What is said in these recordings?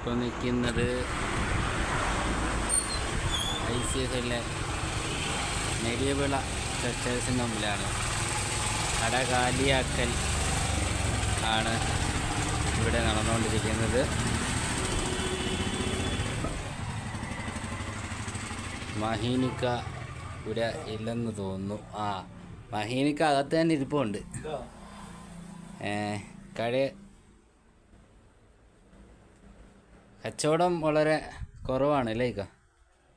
ഇപ്പോൾ നിൽക്കുന്നത് I C S എല്ലിലെ നെടിയവിള സ്ട്രക്ചേഴ്സിന്റെ മുമ്പിലാണ്. കട കാലിയാക്കൽ ആണ് ഇവിടെ നടന്നുകൊണ്ടിരിക്കുന്നത്. മഹീനിക്ക ഇവിടെ ഇല്ലെന്ന് തോന്നുന്നു. ആ മഹീനിക്ക അകത്ത് തന്നെ ഇരിപ്പുണ്ട്. കട കച്ചവടം വളരെ കുറവാണ് അല്ലേ ഇക്ക?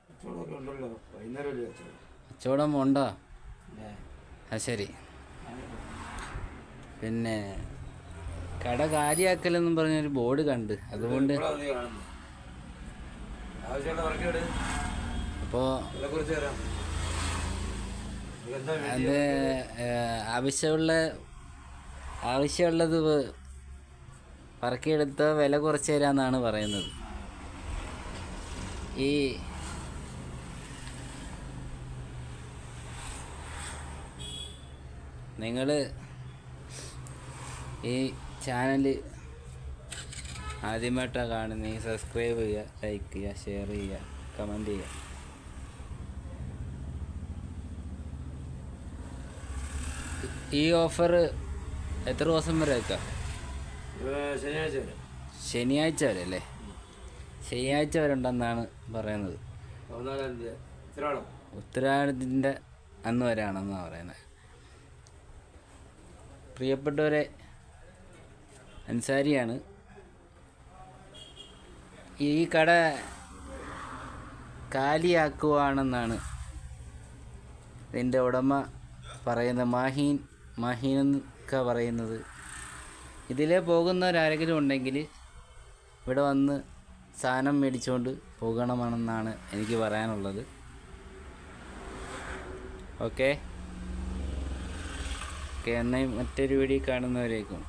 കച്ചവടമൊക്കെ ഉണ്ടല്ലോ വൈകുന്നേരം കച്ചവടം. കച്ചവടം ഉണ്ടോ? അത്. ആ ശരി. പിന്നെ കട കാര്യാക്കലെന്നും പറഞ്ഞൊരു ബോർഡ് കണ്ട് അതുകൊണ്ട് അപ്പോൾ അത് ആവശ്യമുള്ള ആവശ്യമുള്ളത് പറക്കിയെടുത്ത് വില കുറച്ച് തരാമെന്നാണ് പറയുന്നത്. ഈ നിങ്ങൾ ഈ ചാനൽ ആദ്യമായിട്ടാണ് കാണുന്നത് സബ്സ്ക്രൈബ് ചെയ്യുക ലൈക്ക് ചെയ്യുക ഷെയർ ചെയ്യുക കമന്റ് ചെയ്യുക. ഈ ഓഫർ എത്ര ദിവസം വരെ ഇത് ശനിയാഴ്ച വരെ. ശനിയാഴ്ച വരെ അല്ലേ? ശനിയാഴ്ച വരെ ഉണ്ടെന്നാണ് പറയുന്നത്. ഉത്തരാടത്തിന്റെ അന്ന് വരെയാണെന്നാണ് പറയുന്നത്. പ്രിയപ്പെട്ടവരെ അൻസാരിയാണ്. ഈ കട കാലിയാക്കുവാണെന്നാണ് ഇതിന്റെ ഉടമ പറയുന്ന മാഹീൻ മാഹീൻ എന്നൊക്കെ പറയുന്നത്. ഇതിലേ പോകുന്നവരാരെങ്കിലും ഉണ്ടെങ്കിൽ ഇവിടെ വന്ന് സാധനം മേടിച്ചുകൊണ്ട് പോകണമെന്നാണ് എനിക്ക് പറയാനുള്ളത്. ഓക്കെ? ഓക്കെ എന്നാൽ മറ്റൊരു വീഡിയോ കാണുന്നവരേക്കും.